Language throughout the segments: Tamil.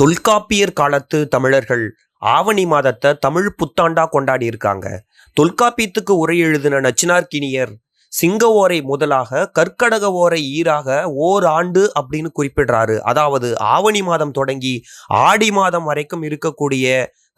தொல்காப்பியர் காலத்து தமிழர்கள் ஆவணி மாதத்தை தமிழ் புத்தாண்டா கொண்டாடி இருக்காங்க. தொல்காப்பியத்துக்கு உரை எழுதின நச்சினார்கினியர் சிங்க ஓரை முதலாக கற்கடக ஓரை ஈராக ஓர் ஆண்டு அப்படின்னு குறிப்பிடுறாரு. அதாவது ஆவணி மாதம் தொடங்கி ஆடி மாதம் வரைக்கும் இருக்கக்கூடிய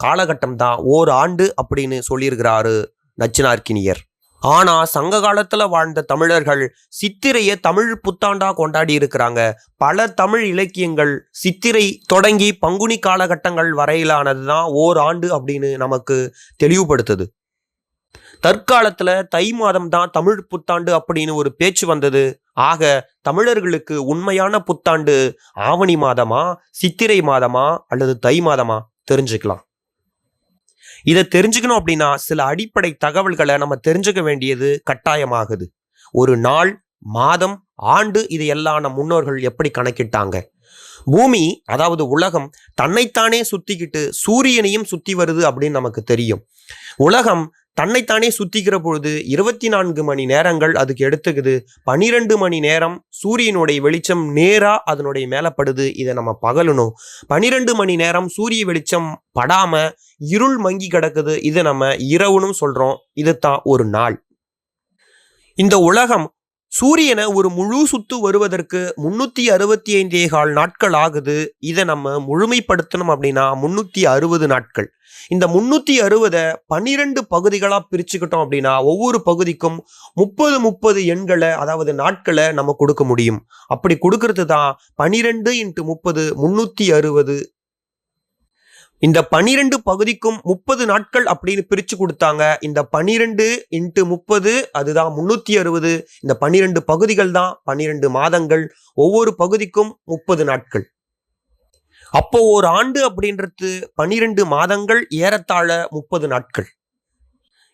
காலகட்டம் தான் ஓர் ஆண்டு அப்படின்னு சொல்லியிருக்கிறாரு நச்சினார்கினியர் ஆனா சங்க காலத்துல வாழ்ந்த தமிழர்கள் சித்திரைய தமிழ் புத்தாண்டா கொண்டாடி இருக்கிறாங்க. பல தமிழ் இலக்கியங்கள் சித்திரை தொடங்கி பங்குனி காலகட்டங்கள் வரையிலானது தான் ஓர் ஆண்டு அப்படின்னு நமக்கு தெளிவுபடுத்துது. தற்காலத்துல தை மாதம் தான் தமிழ் புத்தாண்டு அப்படின்னு ஒரு பேச்சு வந்தது. ஆக தமிழர்களுக்கு உண்மையான புத்தாண்டு ஆவணி மாதமா சித்திரை மாதமா அல்லது தை மாதமா தெரிஞ்சுக்கலாம். இதை தெரிஞ்சுக்கணும் அப்படின்னா சில அடிப்படை தகவல்களை நம்ம தெரிஞ்சுக்க வேண்டியது கட்டாயமாகுது. ஒரு நாள் மாதம் ஆண்டு இதையெல்லாம் நம் முன்னோர்கள் எப்படி கணக்கிட்டாங்க? பூமி அதாவது உலகம் தன்னைத்தானே சுத்திக்கிட்டு சூரியனையும் சுத்தி வருது அப்படின்னு நமக்கு தெரியும். உலகம் தன்னைத்தானே சுத்திக்கிற பொழுது இருபத்தி நான்கு மணி நேரங்கள் அதுக்கு எடுத்துக்குது. பனிரெண்டு மணி நேரம் சூரியனுடைய வெளிச்சம் நேரா அதனுடைய மேலப்படுது. இதை நம்ம பகலணும் பனிரெண்டு மணி நேரம் சூரிய வெளிச்சம் படாம இருள் மங்கி கிடக்குது. இதை நம்ம இரவுனும் சொல்றோம். இதுதான் ஒரு நாள். இந்த உலகம் சூரியனை ஒரு முழு சுத்து வருவதற்கு முன்னூத்தி அறுபத்தி ஐந்தே கால் நாட்கள் ஆகுது. இதை நம்ம முழுமைப்படுத்தணும் அப்படின்னா முன்னூத்தி அறுபது நாட்கள். இந்த முன்னூத்தி அறுபதை பன்னிரெண்டு பகுதிகளா பிரிச்சுக்கிட்டோம் அப்படின்னா ஒவ்வொரு பகுதிக்கும் முப்பது முப்பது எண்களை அதாவது நாட்களை நம்ம கொடுக்க முடியும். அப்படி கொடுக்கறது தான் பனிரெண்டு இன்ட்டு முப்பது முன்னூத்தி அறுபது இந்த பனிரெண்டு பகுதிக்கும் முப்பது நாட்கள் அப்படின்னு பிரிச்சு கொடுத்தாங்க. இந்த பனிரெண்டு இன்ட்டு முப்பது அதுதான் முன்னூத்தி அறுபது. இந்த பனிரெண்டு பகுதிகள் தான் பனிரெண்டு மாதங்கள். ஒவ்வொரு பகுதிக்கும் முப்பது நாட்கள். அப்போ ஒரு ஆண்டு அப்படின்றது பனிரெண்டு மாதங்கள் ஏறத்தாழ முப்பது நாட்கள்.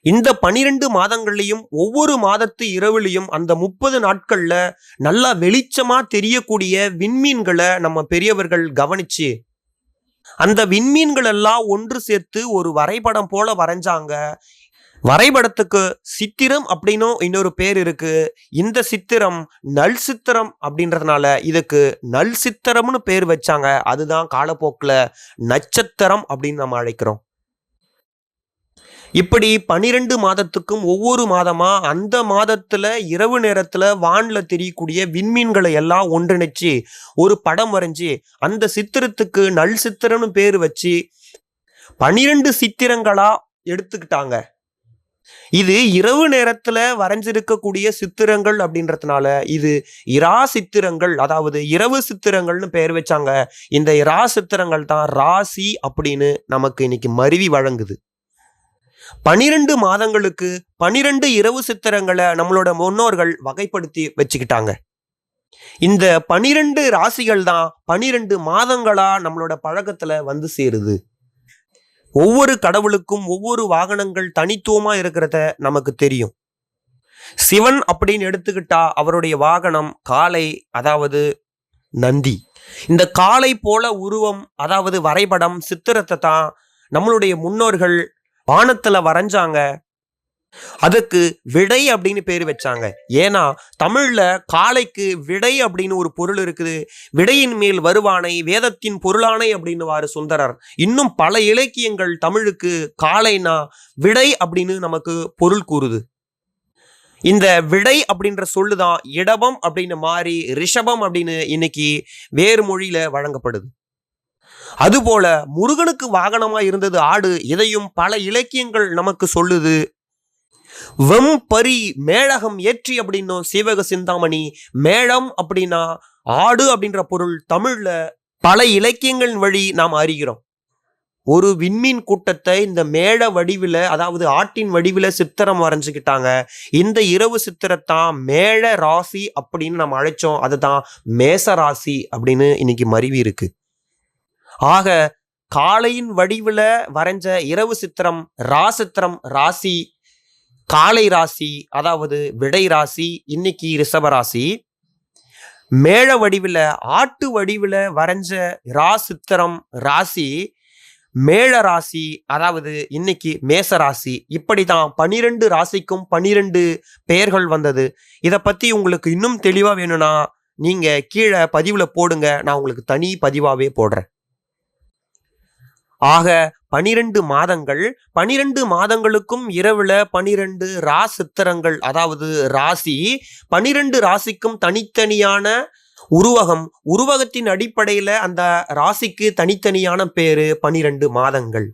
இந்த பனிரெண்டு மாதங்கள்லையும் ஒவ்வொரு மாதத்து இரவுலையும் அந்த முப்பது நாட்கள்ல நல்லா வெளிச்சமா தெரியக்கூடிய விண்மீன்களை நம்ம பெரியவர்கள் கவனிச்சு அந்த விண்மீன்கள் எல்லாம் ஒன்று சேர்த்து ஒரு வரைபடம் போல வரைஞ்சாங்க. வரைபடத்துக்கு சித்திரம் அப்படின்னும் இன்னொரு பேர் இருக்கு. இந்த சித்திரம் நல் சித்திரம் அப்படின்றதுனால இதுக்கு நல் சித்திரம்னு பேர் வச்சாங்க. அதுதான் காலப்போக்கில் நட்சத்திரம் அப்படின்னு நம்ம அழைக்கிறோம். இப்படி பனிரெண்டு மாதத்துக்கும் ஒவ்வொரு மாதமா அந்த மாதத்துல இரவு நேரத்துல வான்ல தெரியக்கூடிய விண்மீன்களை எல்லாம் ஒன்றிணைச்சு ஒரு படம் வரைஞ்சி அந்த சித்திரத்துக்கு நல் சித்திரம்னு பேர் வச்சு பனிரெண்டு சித்திரங்களா எடுத்துக்கிட்டாங்க. இது இரவு நேரத்துல வரைஞ்சிருக்கக்கூடிய சித்திரங்கள் அப்படின்றதுனால இது இரா சித்திரங்கள் அதாவது இரவு சித்திரங்கள்னு பெயர் வச்சாங்க. இந்த இரா சித்திரங்கள் தான் ராசி அப்படின்னு நமக்கு இன்னைக்கு மருவி வழங்குது. பனிரெண்டு மாதங்களுக்கு பனிரெண்டு இரவு சித்திரங்களை நம்மளோட முன்னோர்கள் வகைப்படுத்தி வச்சுக்கிட்டாங்க. இந்த பனிரெண்டு ராசிகள் தான் பனிரெண்டு மாதங்களா நம்மளோட பழக்கத்துல வந்து சேருது. ஒவ்வொரு கடவுளுக்கும் ஒவ்வொரு வாகனங்கள் தனித்துவமா இருக்கிறத நமக்கு தெரியும். சிவன் அப்படின்னு எடுத்துக்கிட்டா அவருடைய வாகனம் காலை அதாவது நந்தி. இந்த காலை போல உருவம் அதாவது வரைபடம் சித்திரத்தை தான் நம்மளுடைய முன்னோர்கள் வானத்துல வரைஞ்சாங்க. அதுக்கு விடை அப்படின்னு பேர் வச்சாங்க. ஏன்னா தமிழ்ல காளைக்கு விடை அப்படின்னு ஒரு பொருள் இருக்குது. விடையின் மேல் வருவானை வேதத்தின் பொருளானை அப்படின்னு சுந்தரர். இன்னும் பல இலக்கியங்கள் தமிழுக்கு காளைனா விடை அப்படின்னு நமக்கு பொருள் கூறுது. இந்த விடை அப்படின்ற சொல்லுதான் இடபம் அப்படின்னு மாறி ரிஷபம் அப்படின்னு இன்னைக்கு வேறு மொழியில வழங்கப்படுது. அதுபோல முருகனுக்கு வாகனமாக இருந்தது ஆடு இதையும் பல இலக்கியங்கள் நமக்கு சொல்லுது. வெம்பரி மேழகம் ஏற்றி அப்படின்னும் சீவக சிந்தாமணி. மேளம் அப்படின்னா ஆடு அப்படின்ற பொருள் தமிழ்ல பல இலக்கியங்களின் வழி நாம் அறிகிறோம். ஒரு விண்மீன் கூட்டத்தை இந்த மேட வடிவில் அதாவது ஆட்டின் வடிவில் சித்திரம் வரைஞ்சிக்கிட்டாங்க. இந்த இரவு சித்திரத்தான் மேழ ராசி அப்படின்னு நம்ம அழைச்சோம். அதுதான் மேச ராசி அப்படின்னு இன்னைக்கு மருவி இருக்குது ஆக காளையின் வடிவில் வரைஞ்ச இரவு சித்திரம் ராசித்திரம் ராசி காளை ராசி அதாவது விடை ராசி இன்னைக்கு ரிஷபராசி மேழ வடிவில் ஆட்டு வடிவில் வரைஞ்ச ராசித்திரம் ராசி மேழ ராசி அதாவது இன்னைக்கு மேச ராசி இப்படி தான் பனிரெண்டு ராசிக்கும் பனிரெண்டு பெயர்கள் வந்தது. இதை பற்றி உங்களுக்கு இன்னும் தெளிவாக வேணும்னா நீங்கள் கீழே பதிவில் போடுங்க. நான் உங்களுக்கு தனி பதிவாகவே போடுறேன். ஆக பனிரெண்டு மாதங்கள் பனிரெண்டு மாதங்களுக்கும் இரவுல பனிரெண்டு ராசித்திரங்கள் அதாவது ராசி பனிரெண்டு ராசிக்கும் தனித்தனியான உருவகம். உருவகத்தின் அடிப்படையில் அந்த ராசிக்கு தனித்தனியான பேரு பனிரெண்டு மாதங்கள்.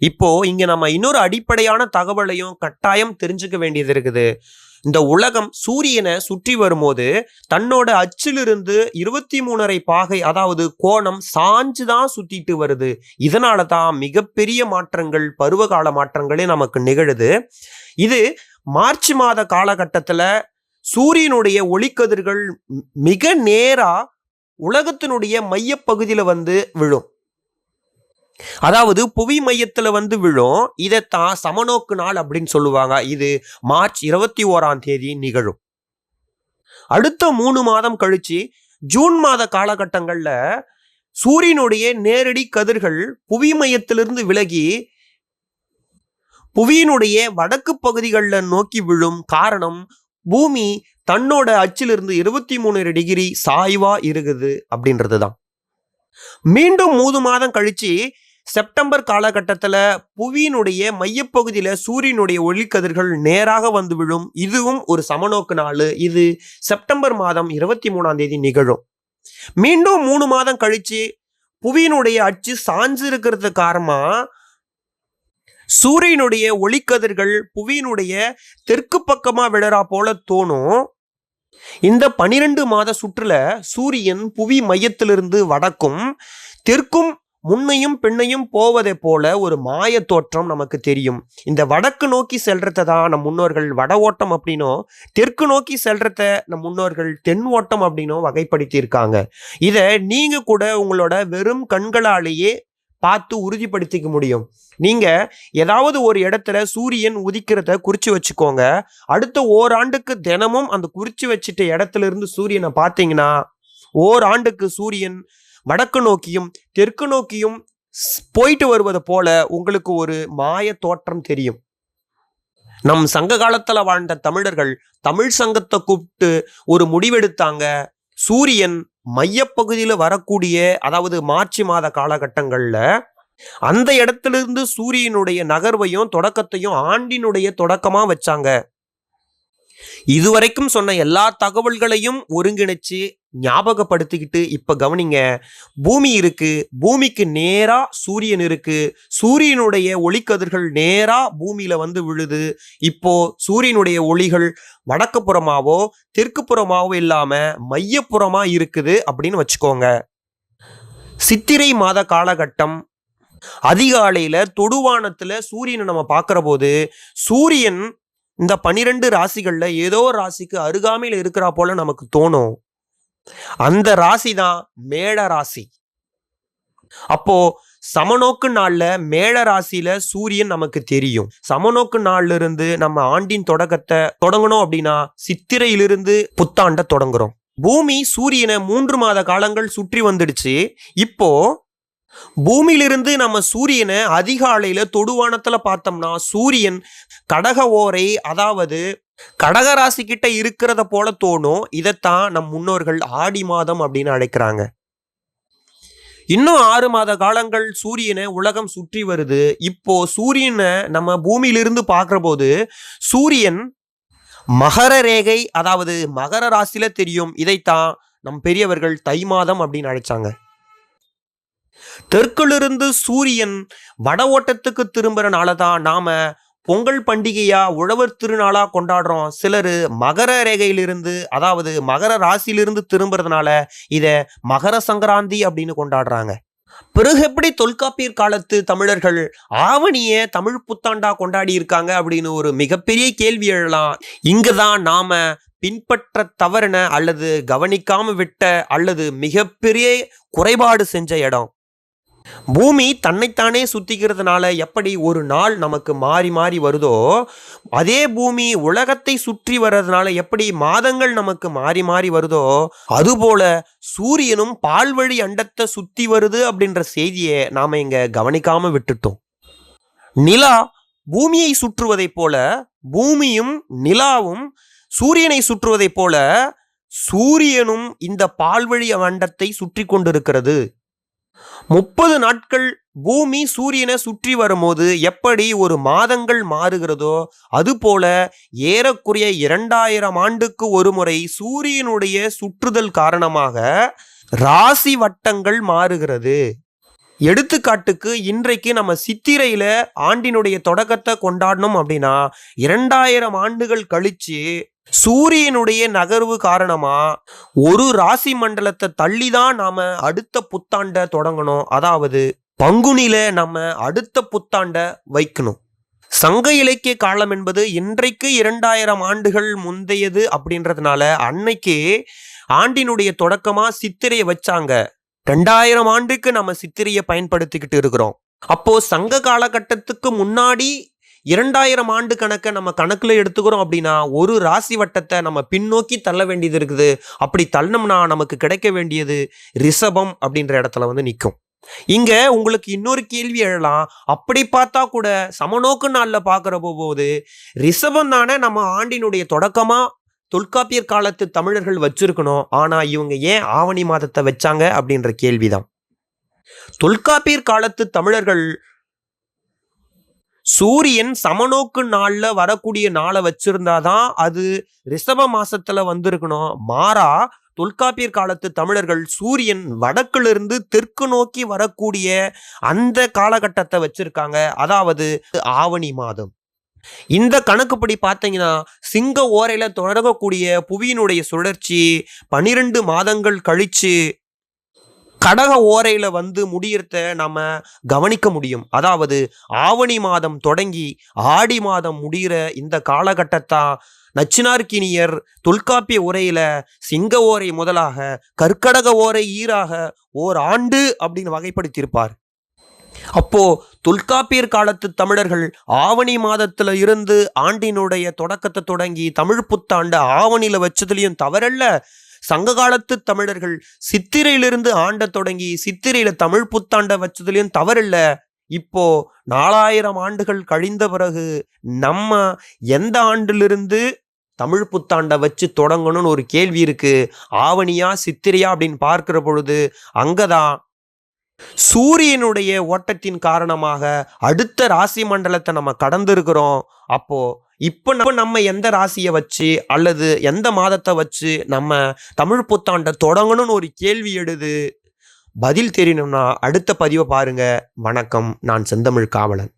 இப்போ இங்க நம்ம இன்னொரு அடிப்படையான தகவலையும் கட்டாயம் தெரிஞ்சுக்க வேண்டியது இருக்குது. இந்த உலகம் சூரியனை சுற்றி வரும்போது தன்னோட அச்சிலிருந்து இருபத்தி மூணரை பாகை அதாவது கோணம் சாஞ்சு தான் சுத்திட்டு வருது. இதனால தான் மிகப்பெரிய மாற்றங்கள் பருவகால மாற்றங்களே நமக்கு நிகழுது. இது மார்ச் மாத காலகட்டத்தில் சூரியனுடைய ஒளிக்கதிர்கள் மிக நேராக உலகத்தினுடைய மையப்பகுதியில் வந்து விழும். அதாவது புவி மையத்தில் வந்து விழும் இதைத்தான் சமநோக்கு நாள் அப்படின்னு சொல்லுவாங்க. இது மார்ச் இருபத்தி ஓராம் தேதி நிகழும். அடுத்த மூணு மாதம் கழிச்சு ஜூன் மாத காலகட்டங்கள்ல சூரியனுடைய நேரடி கதிர்கள் புவி மையத்திலிருந்து விலகி புவியினுடைய வடக்கு பகுதிகளில் நோக்கி விழும் காரணம் பூமி தன்னோட அச்சிலிருந்து இருபத்தி மூணு டிகிரி சாய்வா இருக்குது அப்படின்றது தான் மீண்டும் மூணு மாதம் கழிச்சு செப்டம்பர் காலகட்டத்தில் புவியினுடைய மையப்பகுதியில் சூரியனுடைய ஒளிக்கதிர்கள் நேராக வந்து விழும். இதுவும் ஒரு சமநோக்கு நாள். இது செப்டம்பர் மாதம் இருபத்தி மூணாம் தேதி நிகழும். மீண்டும் மூணு மாதம் கழிச்சு புவியினுடைய அச்சு சாஞ்சு இருக்கிறது காரணமாக சூரியனுடைய ஒளிக்கதிர்கள் புவியினுடைய தெற்கு பக்கமாக விழறா போல தோணும். இந்த பனிரெண்டு மாத சுற்றுல சூரியன் புவி மையத்திலிருந்து வடக்கும் தெற்கும் முன்னையும் பின்னையும் போவதை போல ஒரு மாய தோற்றம் நமக்கு தெரியும். இந்த வடக்கு நோக்கி செல்றத தான் நம் முன்னோர்கள் வட ஓட்டம் அப்படின்னோ தெற்கு நோக்கி செல்றத நம் முன்னோர்கள் தென் ஓட்டம் அப்படின்னோ வகைப்படுத்தி இருக்காங்க இதை நீங்க கூட உங்களோட வெறும் கண்களாலேயே பார்த்து உறுதிப்படுத்திக்க முடியும். நீங்க ஏதாவது ஒரு இடத்துல சூரியன் உதிக்கிறத குறிச்சு வச்சுக்கோங்க. அடுத்த ஓராண்டுக்கு தினமும் அந்த குறிச்சு வச்சிட்ட இடத்துல இருந்து சூரியனை பார்த்தீங்கன்னா ஓராண்டுக்கு சூரியன் வடக்கு நோக்கியும் தெற்கு நோக்கியும் போயிட்டு வருவது போல உங்களுக்கு ஒரு மாய தோற்றம் தெரியும். நம் சங்க காலத்துல வாழ்ந்த தமிழர்கள் தமிழ் சங்கத்தை கூப்பிட்டு ஒரு முடிவெடுத்தாங்க. சூரியன் மையப்பகுதியில் வரக்கூடிய அதாவது மார்ச் மாத காலகட்டங்களில் அந்த இடத்திலிருந்து சூரியனுடைய நகர்வையும் தொடக்கத்தையும் ஆண்டினுடைய தொடக்கமா வச்சாங்க. இதுவரைக்கும் சொன்ன எல்லா தகவல்களையும் ஒருங்கிணைச்சு ஞாபகப்படுத்திக்கிட்டு இப்போ கவனிங்க பூமி இருக்கு பூமிக்கு நேராக சூரியன் இருக்கு சூரியனுடைய ஒளிக்கதிர்கள் நேராக பூமியில் வந்து விழுது இப்போ சூரியனுடைய ஒளிகள் வடக்கு புறமாவோ தெற்கு புறமாவோ இல்லாமல் மையப்புறமாக இருக்குது அப்படின்னு வச்சுக்கோங்க. சித்திரை மாத காலகட்டம் அதிகாலையில் தொடுவானத்தில் சூரியனை நம்ம பார்க்குற போது சூரியன் இந்த பனிரெண்டு ராசிகளில் ஏதோ ஒரு ராசிக்கு அருகாமையில் இருக்கிறா போல நமக்கு தோணும். அந்த ராசி தான் மேட ராசி. அப்போ சமநோக்கு நாள்ல மேட ராசியில சூரியன் நமக்கு தெரியும். சமநோக்கு நாள்ல இருந்து நம்ம ஆண்டின் தொடக்கத்தை தொடங்கணும் அப்படின்னா சித்திரையிலிருந்து புத்தாண்ட தொடங்குறோம். பூமி சூரியனை மூன்று மாத காலங்கள் சுற்றி வந்துடுச்சு. இப்போ பூமியிலிருந்து நம்ம சூரியனை அதிகாலையில தொடுவானத்துல பார்த்தோம்னா சூரியன் கடக ஓரை அதாவது கடகராசி கிட்ட இருக்கிறத போல தோணும். இதைத்தான் நம் முன்னோர்கள் ஆடி மாதம் அப்படின்னு அழைக்கிறாங்க. இன்னும் ஆறு மாத காலங்கள் சூரியனை உலகம் சுற்றி வருது. இப்போ சூரியனை நம்ம பூமியிலிருந்து பார்க்குற போது சூரியன் மகர ரேகை அதாவது மகர ராசியில தெரியும். இதைத்தான் நம் பெரியவர்கள் தை மாதம் அப்படின்னு அழைச்சாங்க. தெற்கிலிருந்து சூரியன் வட ஓட்டத்துக்கு திரும்புறனால தான் நாம பொங்கல் பண்டிகையா உழவர் திருநாளா கொண்டாடுறோம். சிலர் மகர ரேகையிலிருந்து அதாவது மகர ராசியிலிருந்து திரும்புறதுனால இதை மகர சங்கராந்தி அப்படின்னு கொண்டாடுறாங்க. பிறகு எப்படி தொல்காப்பியர் காலத்து தமிழர்கள் ஆவணிய தமிழ் புத்தாண்டா கொண்டாடி இருக்காங்க அப்படின்னு ஒரு மிகப்பெரிய கேள்வி எழலாம். இங்கதான் நாம பின்பற்ற தவறின அல்லது கவனிக்காம விட்ட அல்லது மிகப்பெரிய குறைபாடு செஞ்ச இடம். பூமி தன்னைத்தானே சுத்திக்கிறதுனால எப்படி ஒரு நாள் நமக்கு மாறி மாறி வருதோ அதே பூமி உலகத்தை சுற்றி வர்றதுனால எப்படி மாதங்கள் நமக்கு மாறி மாறி வருதோ அதுபோல சூரியனும் பால்வழி அண்டத்தை சுத்தி வருது அப்படின்ற செய்தியை நாம இங்க கவனிக்காம விட்டுட்டோம். நிலா பூமியை சுற்றுவதைப் போல பூமியும் நிலாவும் சூரியனை சுற்றுவதைப் போல சூரியனும் இந்த பால்வழி அண்டத்தை சுற்றி கொண்டிருக்கிறது. முப்பது நாட்கள் பூமி சூரியனை சுற்றி வரும்போது எப்படி ஒரு மாதங்கள் மாறுகிறதோ அதுபோல ஏறக்குறைய இரண்டாயிரம் ஆண்டுக்கு ஒரு முறை சூரியனுடைய சுற்றுதல் காரணமாக ராசி வட்டங்கள் மாறுகிறது. எடுத்துக்காட்டுக்கு இன்றைக்கு நம்ம சித்திரையில ஆண்டினுடைய தொடக்கத்தை கொண்டாடணும் அப்படின்னா இரண்டாயிரம் ஆண்டுகள் கழிச்சு சூரியனுடைய நகர்வு காரணமா ஒரு ராசி மண்டலத்தை தள்ளி தான் நாம அடுத்த புத்தாண்டை தொடங்கணும். அதாவது பங்குனில நம்ம அடுத்த புத்தாண்டை வைக்கணும். சங்க இலக்கிய காலம் என்பது இன்றைக்கு இரண்டாயிரம் ஆண்டுகள் முந்தையது அப்படின்றதுனால அன்னைக்கே ஆண்டினுடைய தொடக்கமா சித்திரையை வச்சாங்க. ரெண்டாயிரம் ஆண்டுக்கு நம்ம சித்திரையை பயன்படுத்திக்கிட்டு இருக்கிறோம். அப்போ சங்க காலகட்டத்துக்கு முன்னாடி இரண்டாயிரம் ஆண்டு கணக்கை நம்ம கணக்கில் எடுத்துக்கிறோம் அப்படின்னா ஒரு ராசி வட்டத்தை நம்ம பின்னோக்கி தள்ள வேண்டியது இருக்குது. அப்படி தள்ளணும்னா நமக்கு கிடைக்க வேண்டியது ரிஷபம் அப்படின்ற இடத்துல வந்து நிற்கும் இங்க உங்களுக்கு இன்னொரு கேள்வி எழலாம். அப்படி பார்த்தா கூட சமநோக்கு நாள்ல பார்க்கிற போது ரிஷபம் தானே நம்ம ஆண்டினுடைய தொடக்கமா தொல்காப்பியர் காலத்து தமிழர்கள் வச்சிருக்கணும். ஆனா இவங்க ஏன் ஆவணி மாதத்தை வச்சாங்க அப்படின்ற கேள்விதான். தொல்காப்பியர் காலத்து தமிழர்கள் சூரியன் சமநோக்கு நாள்ல வரக்கூடிய நாளை வச்சிருந்தாதான் அது ரிஷப மாசத்துல வந்திருக்கணும். மாறா தொல்காப்பியர் காலத்து தமிழர்கள் சூரியன் வடக்கிலிருந்து தெற்கு நோக்கி வரக்கூடிய அந்த காலகட்டத்தை வச்சிருக்காங்க. அதாவது ஆவணி மாதம். இந்த கணக்குப்படி பார்த்தீங்கன்னா சிங்க ஓரையில தொடங்கக்கூடிய புவியினுடைய சுழற்சி பனிரெண்டு மாதங்கள் கழிச்சு கடக ஓரையில் வந்து முடியறத நம்ம கவனிக்க முடியும். அதாவது ஆவணி மாதம் தொடங்கி ஆடி மாதம் முடிகிற இந்த காலகட்டத்தான் நச்சினார்கினியர் தொல்காப்பிய உரையில சிங்க ஓரை முதலாக கற்கடக ஓரை ஈராக ஓர் ஆண்டு அப்படின்னு வகைப்படுத்தியிருப்பார். அப்போ தொல்காப்பியர் காலத்து தமிழர்கள் ஆவணி மாதத்துல இருந்து ஆண்டினுடைய தொடக்கத்தை தொடங்கி தமிழ் புத்தாண்டு ஆவணியில வச்சதுலயும் தவறல்ல. சங்க காலத்து தமிழர்கள் சித்திரையிலிருந்து ஆண்ட தொடங்கி சித்திரையில தமிழ் புத்தாண்டை வச்சதுலேயும் தவறில்ல. இப்போ நாலாயிரம் ஆண்டுகள் கழிந்த பிறகு நம்ம எந்த ஆண்டிலிருந்து தமிழ் புத்தாண்டை வச்சு தொடங்கணும்னு ஒரு கேள்வி இருக்கு. ஆவணியா சித்திரையா அப்படின்னு பார்க்கிற பொழுது அங்கதான் சூரியனுடைய ஓட்டத்தின் காரணமாக அடுத்த ராசி மண்டலத்தை நம்ம கடந்திருக்கிறோம். அப்போ இப்போ நம்ம நம்ம எந்த ராசியை வச்சு அல்லது எந்த மாதத்தை வச்சு நம்ம தமிழ் புத்தாண்டை தொடங்கணும்னு ஒரு கேள்வி எழுது பதில் தெரியணும்னா அடுத்த பதிவை பாருங்க. வணக்கம். நான் செந்தமிழ் காவலன்.